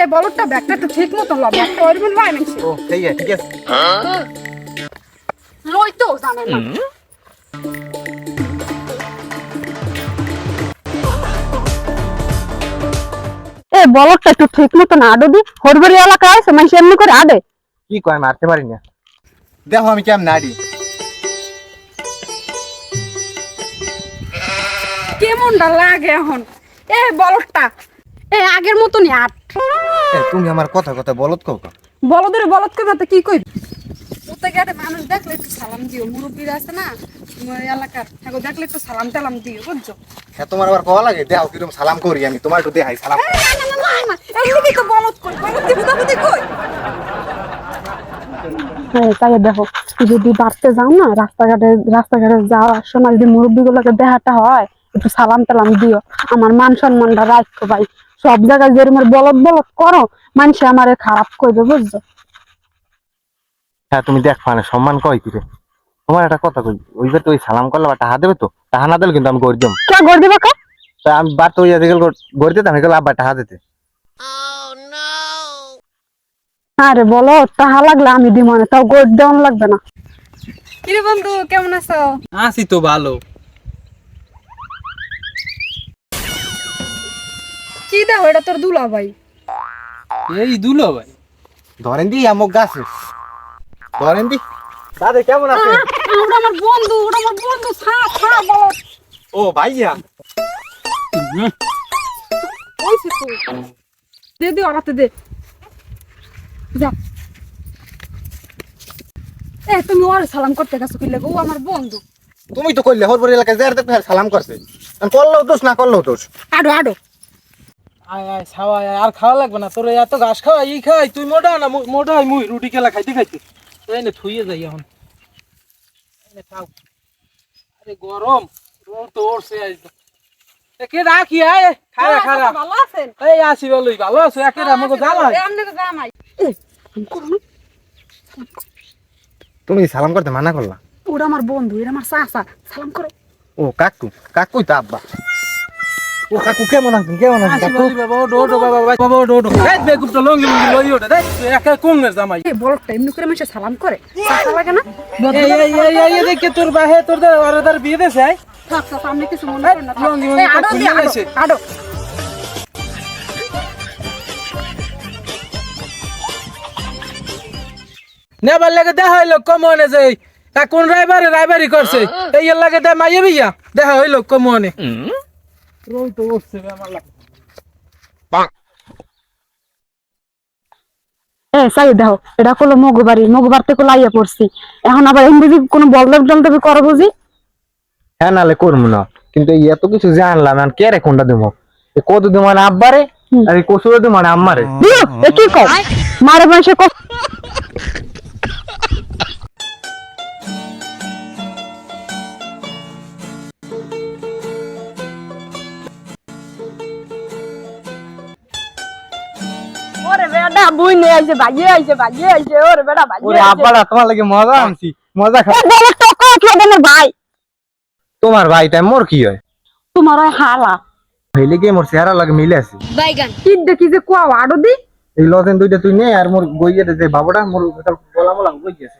এ বলটা ব্যাগটা একটু ঠিক মতো ল ব্যাগটা লয় ও ঠিক আছে ঠিক আছে। লই তো জানে না এ একটু ঠিক মতো না আডো দি হরবরি এলাকায় আছে মানুষ এমনি করে আডে কি কয় মারতে পারি না। দেখো আমি কেমন নাড়ি কেমনটা লাগে এখন? এ বলটা এ আগের মতনই আট। তুমি আমার কথা কথা বলত কও বলদের বলদ কে তো কি ওতে গেলে মানুষ দেখলে একটু সালাম দিও। মুরব্বীরা আছে না এলাকার থাকো দেখলে একটু সালাম টালাম দিও বুঝছ? হ্যাঁ তোমার আবার কওয়া লাগে দেখো কীরকম সালাম করি আমি তোমার একটু দেখাই সালাম তো কই বুঝাবুঝি কই? হ্যাঁ তাই দেখো যদি বাড়তে যাও না রাস্তাঘাটে রাস্তাঘাটে যাওয়ার সময় যদি মুরব্বী গুলোকে দেখাটা হয় একটু সালাম টালাম দিও। আমার মান সম্মানটা রাখো ভাই। সব জায়গায় যেরকম বলদ বলদ করো মানুষ আমারে খারাপ করবে বুঝছ? হ্যাঁ তুমি দেখ মানে সম্মান কয় কি রে? তোমার একটা কথা কই ওইবার তো ওই সালাম করলে বা টাহা দেবে তো টাহা না দিলে কিন্তু আমি করে দিম কে গড় দিবা কা? তা আমি বার তো ওই দিকে করে দিতাম এগুলো আব্বা টাহা দিতে। আরে বলো টাহা লাগলে আমি দিব না তাও গড় দেওয়ান লাগবে না। কিরে বন্ধু কেমন আছো? আছি তো ভালো। কি দেখো এটা তোর দুলা ভাই। এই দুলো ভাই। ধরেন দি আমক গাছে। ধরেন দি। দাদা কেমন আছে ওটা আমার বন্ধু ওটা আমার বন্ধু ছা ছা বলো। ও ভাইয়া। ওইছে তো। দে দে ওরাতে দে। যা। এ তুমি ওর সালাম করতে গেছো কি লাগে ও আমার বন্ধু। তুমি তো কইলে হরবর এলাকায় যার দেখতে সালাম করছে। করলেও দোষ না করলেও দোষ। আডো আডো। আয় আয় খাওয়া আর খাওয়া লাগবে না। তোর এত ঘাস খাওয়া ই খাই তুই মোটা না? মোটা হয় মুই রুটি কেলা খাইতে খাইতে। এই নে থুইয়ে যাই এখন। খাও। আরে গরম রোদ তো উঠছে আজ। কে রাখি আয় খারা খারা। ভালো আছেন? এই আসি বলই ভালো আছো? একে আমাকে জ্বালা এ, জামাই? এ, আমি করো না। তুমি সালাম করতে মানা করলা? ওরা আমার বন্ধু এরা আমার চাচা। সালাম করো। ও কাকু কাকুই তো আব্বা। ও কাকু কেমন আছেন কেমন আছেন আসি কাকু? বলি বাবা ওটো ওটো বাবা বাবা বাবা ওটো ওটো এই বেগুপটা লঙ্গি লঙ্গি লই ওটা দেখ একা কোঙ্গের জামাই। এই বড়টা এমনি করে মানুষ সালাম করে। চাচা লাগে না? এই এই এই এই এই দেখে তোর বাহে তোর দা তার বিয়ে দেছে আয় থাক থাক সামনে কিছু মনে করেন না থাক। লঙ্গি আডো আডো, নেবার লাগে দেখা হইল কমনে যে কোন রাইবারে রাইবারি করছে। এই লাগে দে মাইয়ে বিয়া দেখা হইল কমনে। এ সাই দেখো এটা হলো মগবাড়ি মগবার থেকে লাইয়া পড়ছি। এখন আবার এমনি কোনো বলদেব টলদেবি করো বুঝি? হ্যাঁ নালে করব না। কিন্তু এত কিছু জানলাম আমি কে রে কোনটা দেবো? কত দেবো মানে আব্বারে আর এই কচুরে দেবো মানে আম্মারে। কি কও মারে মানুষে ওরে বেটা বুই নিয়ে আইছে ভাগিয়ে আইছে ভাগিয়ে আইছে ওরে বেটা ওরে আব্বারা তোমার লাগে মজা আনছি মজা খা বলে টাকা কে ভাই? তোমার ভাইটা মোর কি হয়? তোমার ওই হালা। হইলে গিয়ে মোর চেহারা লাগে মিলে আছে। কি দেখি যে কোয়া আড়ো দি? এই লজেন দুইটা তুই নে আর মোর গইয়ে দে বাবুটা মোর বলা বলা গই গেছে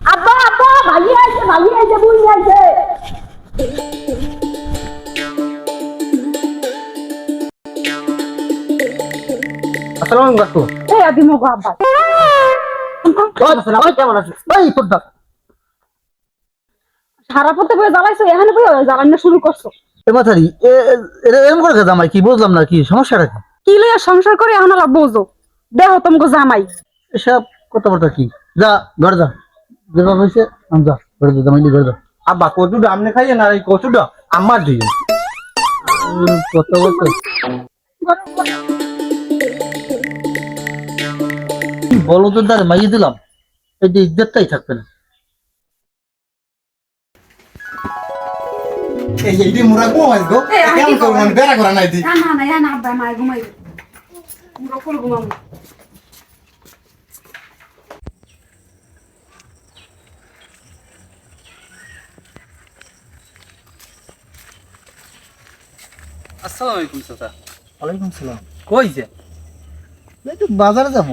আব্বা আব্বা আইছে আইছে বুই আইছে। আলাইকুম কাকু এই আদি মগো আব্বা। ওই কেমন আছিস? ওই ফুটবল। সারা পথে বয়ে জ্বালাইছো এখানে বয়ে জ্বালানো শুরু করছ। এ মাথারি এরকম করে জামাই কি বুঝলাম না কি সমস্যাটা কি? কি লইয়া সংসার করে এখন আলা বোঝো। দেখো তোমাকে জামাই। এসব কথাবার্তা কি? যা ঘরে যা। যেটা হয়েছে আম যা ঘরে যা জামাই ঘরে যা। আব্বা কচুটা আমনে খাইয়ে না এই কচুটা আমার দিয়ে। উম, কথা বলতে বলো তো দ্বারে মাইয়ে দিলাম এই যে ইজ্জতটাই থাকবে না। এই এই মুরা গো এই, আমি কেমন করব করব? বেড়া করা নাই দি। না না না না আব্বা মায় ঘুমাই পুরো ফুল ঘুমাবো। আসসালামু আলাইকুম চাচা। ওয়ালাইকুম সালাম। কই যে? এই তো বাজারে যাব।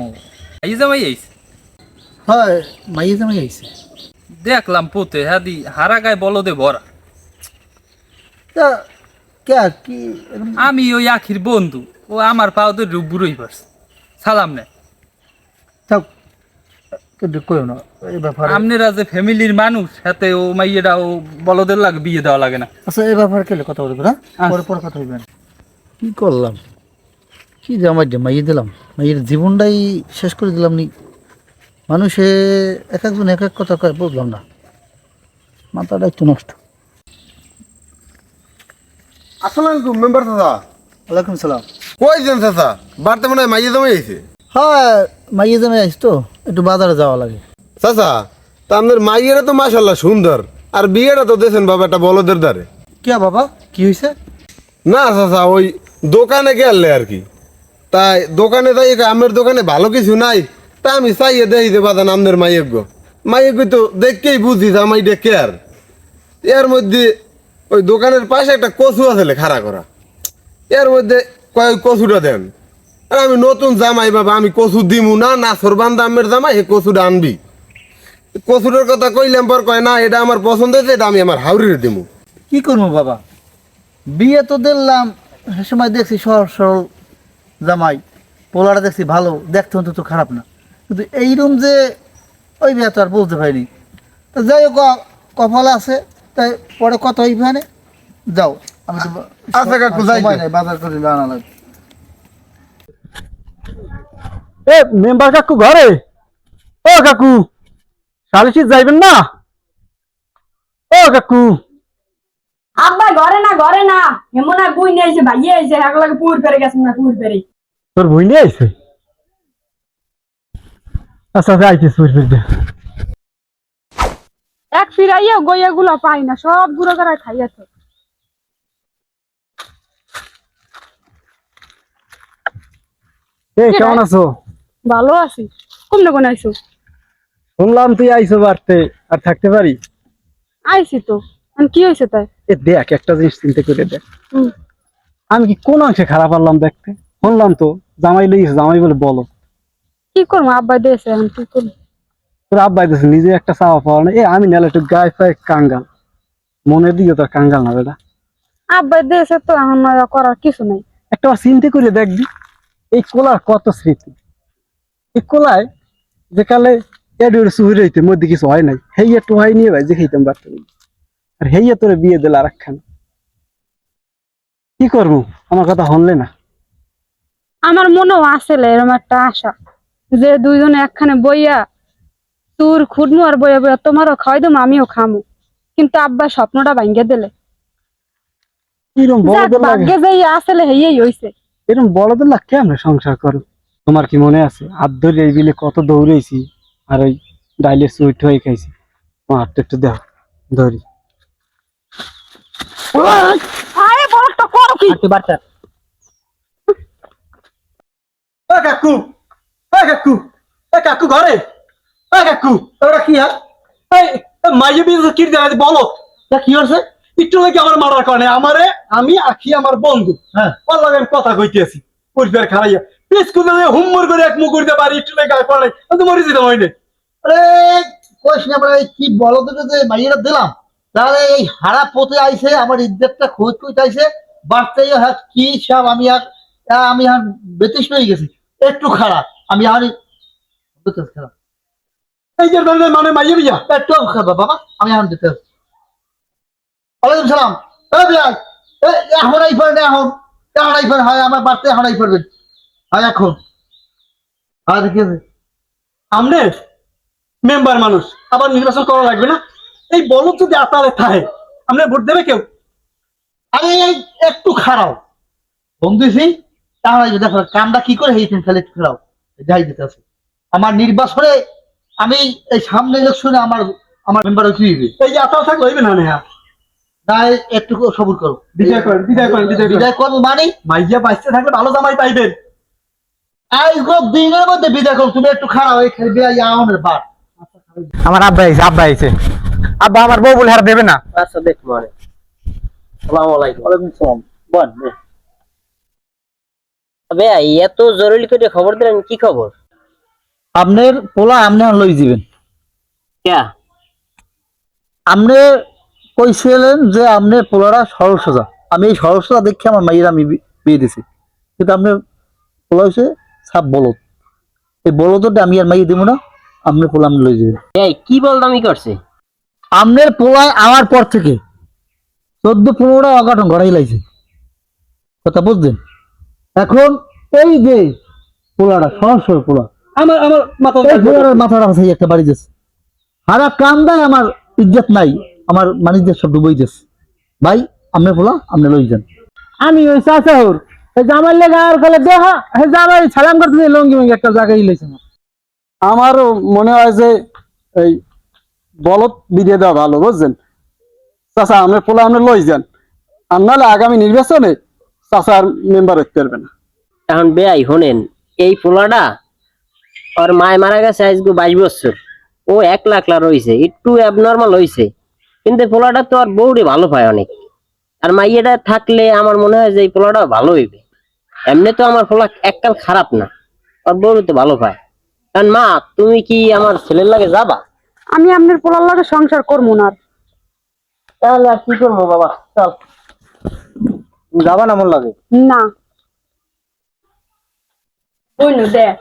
এই জামাই আইছে। হয় মাইয়ে জামাই আইছে। দেখলাম পোতে হাদি হারা গায়ে বলদে ভরা। তা কে কি আমি ওই আখির বন্ধু ও আমার পাও তো রুবুরই পারছে। সালাম নে। থাক কইও না এই ব্যাপারে। আপনারা যে ফ্যামিলির মানুষ হাতে ও মাইয়েরা ও বলদের লাগে বিয়ে দেওয়া লাগে না। আচ্ছা এই ব্যাপারে কেলে কথা বলব না পরে পরে কথা বলবেন। কি করলাম? কি আমার মাইয়ে দিলাম? মাইয়ের জীবনটাই শেষ করে দিলাম নি। মানুষে এক একজন এক এক কথা কয় বুঝলাম না। মাথাটা একটু নষ্ট। আসসালামু আলাইকুম মেম্বার চাচা। ওয়ালাইকুম সালাম। কই যান চাচা? বাড়তে মনে হয় মাইয়ে জমে আইছে হ্যাঁ মাইয়ে জামাই আইস তো। একটু বাজারে যাওয়া লাগে। চাচা তা আপনার মাইয়েরা তো মাশাল্লাহ সুন্দর। আর বিয়েটা তো দেছেন বাবা একটা বলদের দ্বারে। কে বাবা? কি হয়েছে না চাচা ওই দোকানে গেলে আর কি। তাই দোকানে যাই আমের দোকানে ভালো কিছু নাই। তা আমি চাইয়ে দেখি যে বাদান আমনের মাইয়ের গো মাইয়ের তো দেখকেই বুঝি যে আমাই ডেকে আর এর মধ্যে ওই দোকানের পাশে একটা কচু আছে খাড়া করা। এর মধ্যে কয় কচুটা দেন। আর আমি নতুন জামাই বাবা, আমি কচু দিমু না না সরবান্দা আমের জামাই, হে কচুটা আনবি। কচুটার কথা কইলাম পর কয়, না, এটা আমার পছন্দ হয়েছে, এটা আমি আমার হাউরির দিমু। কি করব বাবা? বিয়ে তো দিলাম, সে সময় দেখছি সরল সরল জামাই পোলাটা দেখছি ভালো দেখতে অন্তত খারাপ না। কিন্তু এইরকম যে ওই বিয়ে তো আর বলতে পারিনি। তো যাই হোক কপাল আছে তাই পরে কত হইবে মানে যাও। আমি তো আচ্ছা কাকু, যাই। নাই, বাজার করে আনা লাগবে। এ মেম্বার কাকু ঘরে? ও কাকু সালিশি যাইবেন না? ও কাকু। আব্বা ঘরে না ঘরে না। এমন আর বই নিয়ে এসে ভাইয়ে এসে একলাগে পুর পেরে গেছে না পুর পেরে। তোর বই নিয়ে আইছে? আচ্ছা আচ্ছা আইতে সুর ফিরবে এক ফিরাইয়া গইয়া গুলো পাই না সব গুঁড়ো করে খাইয়াছে এ কেমন আছো? ভালো আছি। কোন কোন আইছো? শুনলাম তুই আইছো বাড়তে আর থাকতে পারি? আইছি তো। কি হয়েছে তাই? এ দেখ একটা জিনিস চিন্তা করে দেখ। আমি কি কোন অংশে খারাপ পারলাম দেখতে? শুনলাম তো জামাই লইস জামাই বলে বলো। কি করব আব্বা দিয়েছে এখন কি করব? তোর আব্বাই দিছে নিজে একটা চাওয়া পাওয়া না এ আমি নাহলে একটু গায়ে পায়ে কাঙ্গাল। মনের দিকে তো কাঙ্গাল না বেটা। আব্বা দিয়েছে তো এখন করার কিছু নাই। একটা চিন্তা করে দেখবি এই কোলার কত স্মৃতি। এই কোলায় যে কালে এডুর সুহির হইতে মধ্যে কিছু হয় নাই। হেইয়া টোহাই নিয়ে ভাই যে খাইতাম বাড়তে। আর হেইয়া তোরে বিয়ে দিল আর একখান কি করব? আমার কথা হনলে না। আমার মনেও আসলে এরকম একটা আশা যে দুইজনে একখানে বইয়া তোর খুদমু আর বইয়া বইয়া তোমারও খাওয়াই দেবো আমিও খামু। কিন্তু আব্বা স্বপ্নটা ভাঙ্গে দিলে। এরম যাক, ভাগ্যে যাই আসলে হেয়েই হইছে। এরম বড়দের লাগে কেমন সংসার করো? তোমার কি মনে আছে? এই বিলে কত দৌড়েছি আর ওই ডাইলে সুইট হয়ে খাইছি? তোমার হাতটা একটু দেও ধরি। আরে বড়টা করো কি? এ কাকু এ কাকু এ কাকু ঘরে এ কাকু ওটা কি আর? মাইয়ে বিয়ে কি দেখা বলো? কি হচ্ছে একটু লাগে আমার মারার কারণে আমারে আমি আখি আমার বন্ধু। হ্যাঁ। আমি কথা কইতেছি পরিবার খারাইয়া। স্কুল হুম্মর করে এক মুখ করতে পারি একটু লাগে গায়ে তো মরে যেতাম হয়নি। আরে কইস না আমরা কি বলো তোকে যে মাইয়েরা দিলাম। তাহলে এই হারা পথে আইছে আমার ইজ্জতটা খোঁজ কইতে আইছে বাড়তে হ্যাঁ কি সব আমি আর আমি আর বেতিস হয়ে গেছি। একটু খারাপ। আমি আর খারাপ এই যে মানে মাইয়ে বিয়া একটু খারাপ বাবা। আমি আর দিতে ওয়ালাইকুম সালাম। এ বিয়াই এখন হয় আমার বাড়তে হয় আর আমনে মেম্বার মানুষ। আবার নির্বাচন করা লাগবে না? এই বলদ যদি আতালে থাকে আমরা ভোট দেবে কেউ? আমি এই একটু খারাপ। বন্ধু সিং তাহলে দেখো কামটা কি করে হয়েছেন যাই দিতে আছে। আমার নির্বাচনে আমি এই সামনে ইলেকশনে আমার আমার মেম্বার হচ্ছে এই যে আতাল থাকলে হইবে না নেহা? তাই একটু সবুর করো। বিদায় করেন বিদায় করেন বিদায় বিদায় করব মানে? মাইয়া বাঁচতে থাকলে ভালো জামাই পাইবেন। এই সব দিনের মধ্যে বিদায় করো তুমি একটু খারাপ এই খেলবে বার আমার আব্বা আইছে আব্বা আইছে। আব্বা আমার বউ বলে হার দেবে না। আচ্ছা দেখব আরে সালাম আলাইকুম। ওয়ালাইকুম সালাম। বল তবে এত জরুরি করে খবর দিলেন কি খবর? আপনার পোলা আপনি লই দিবেন ক্যা আপনি কইছিলেন যে আপনি পোলারা সরল সোজা। আমি এই সরল সোজা দেখে আমার মাইয়ের আমি বিয়ে দিছি। কিন্তু আপনি পোলা হয়েছে সাপ বলদ। এই বলদটা আমি আর মাইয়ে দিব না আপনি পোলা আপনি লই দিবেন এই কি বলদামি করছে? আপনার পোলায় আমার পর থেকে চোদ্দ পনেরোটা অঘটন ঘটাই লাইছে। কথা বুঝলেন? এখন এই যে পোলাটা সহজ সরল পোলা। আমার আমার মাথা এই পোলার মাথাটা সেই একটা বাড়ি যাচ্ছে হারা কান্দায় আমার ইজ্জত নাই আমার মানিজ্যের সব ডুবই যাচ্ছে ভাই আপনি পোলা আপনি লই যান। আমি ওই চাচাহুর এই জামাই লেগে আর কলে দেখা হে জামাই সালাম করতে লঙ্গি মঙ্গি একটা জায়গায় ইলেছে আমারও মনে হয় যে এই বলদ বিদিয়ে দেওয়া ভালো বুঝছেন? চাচা আমরা পোলা আমরা লই যান। আর নাহলে আগামী নির্বাচনে চাচা আর মেম্বার হতে পারবে না। এখন বেয়াই শোনেন এই পোলাটা ওর মায় মারা গেছে আজকে বাইশ বছর। ও এক লাখ লাখ রয়েছে একটু অ্যাবনর্মাল হয়েছে কিন্তু পোলাটা তো আর বউরে ভালো পায় অনেক। আর মাইয়াটা থাকলে আমার মনে হয় যে এই পোলাটা ভালো হইবে। এমনি তো আমার পোলা এককাল খারাপ না আর বউরে তো ভালো পায়। কারণ মা তুমি কি আমার ছেলের লাগে যাবা? আমি আপনার পোলার লাগে সংসার করব না আর। তাহলে আর কি করব বাবা? চল। যাবা না মন লাগে? না। ওই না দেখ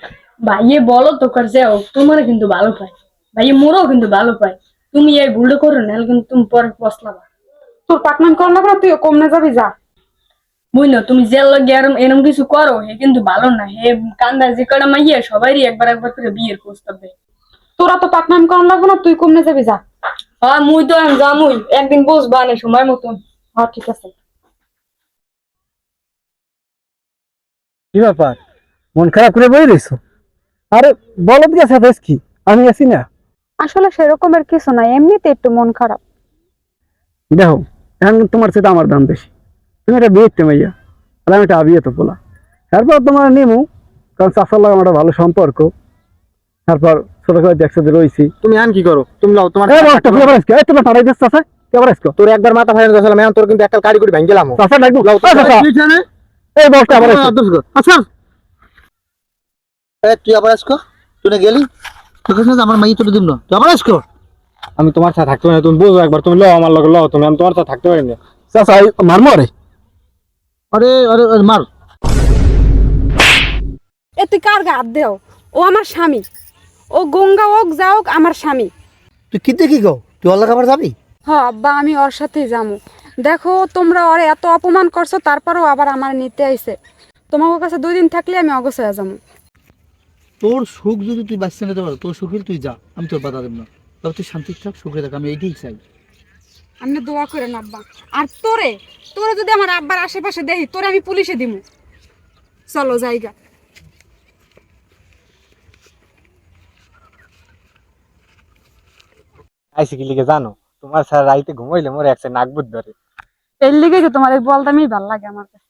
ভাইয়ে বলো তো কার যাও তোমার কিন্তু ভালো পায়। ভাইয়ে মোরও কিন্তু ভালো পায়। তুমি এই ভুলটা করো না কিন্তু তুমি পরে পছলাবা তোর লাগবে না তুই কমনে যাবি যা। বুঝলো তুমি যে লগে এরম এরম কিছু করো হে কিন্তু ভালো না। হে কান্দা যে কটা মাইয়া সবারই একবার একবার করে বিয়ের প্রস্তাব দেয়। তোরা তো পাকনাম করার লাগবে না তুই কমনে যাবি যা। হ্যাঁ মুই তো যামুই। একদিন বসবা না সময় মতন। হ্যাঁ ঠিক আছে। কি ব্যাপার? মন খারাপ করে বই রইছো আরে বলদ গেছে বেশ কি আমি আছি না। আসলে সেরকমের কিছু নাই এমনিতে একটু মন খারাপ। দেখো এখন তোমার সাথে আমার দাম বেশি। তুমি একটা বিয়ে মাইয়া আর আমি একটা আবিয়ে তো বলা তারপর তোমার নেমু কারণ চাষার লাগে আমার ভালো সম্পর্ক। তারপর ছোট করে একসাথে রয়েছি। তুমি আন কি করো? তুমি লাও তোমার এই বাবা, তুমি আবার আজকে, এই তুমি পাঠাই দিচ্ছ চাষা কে আবার আজকে তোর একবার মাথা এখন তোর কিন্তু একটা কারি করে ভেঙে গেলাম। চাষা ডাকবো এই চাচা, আবার আচ্ছা। এ, তুই আবার আসকো? তুই না গেলি? তুই কাছে আমার তুলে না। তুই আবার আসকো? আমি তোমার সাথে থাকতে পারি না তুমি বুঝো একবার তুমি লও আমার লগে লও তুমি আমি তোমার সাথে থাকতে পারি না। এই মারমো আরে? আরে আরে মার। এ তুই কার গা হাত দেও? ও আমার স্বামী। ও গঙ্গা হোক যা হোক আমার স্বামী। তুই কি দেখি গো তুই অল্লাহ খাবার যাবি? হ আব্বা আমি ওর সাথেই যাব। দেখো তোমরা ওরে এত অপমান করছ তারপরেও আবার আমার নিতে আইছে। তোমার কাছে দুই দিন থাকলে আমি অগস হয়ে যাব। তোর সুখ যদি তুই বাঁচতে নিতে পারো তোর সুখে তুই যা আমি তোর বাধা দেব না। তবে তুই শান্তি থাক সুখে থাক আমি এইটাই চাই। আপনি দোয়া করেন আব্বা। আর তোরে তোরে যদি আমার আব্বার আশেপাশে দেখি তোরে আমি পুলিশে দিমু। চলো জায়গা। আইসি কি লিখে জানো তোমার স্যার রাইতে ঘুমাইলে মোর একসে নাক বুধ ধরে এর লিগে তোমার এই বলদামই ভালো লাগে আমার কাছে?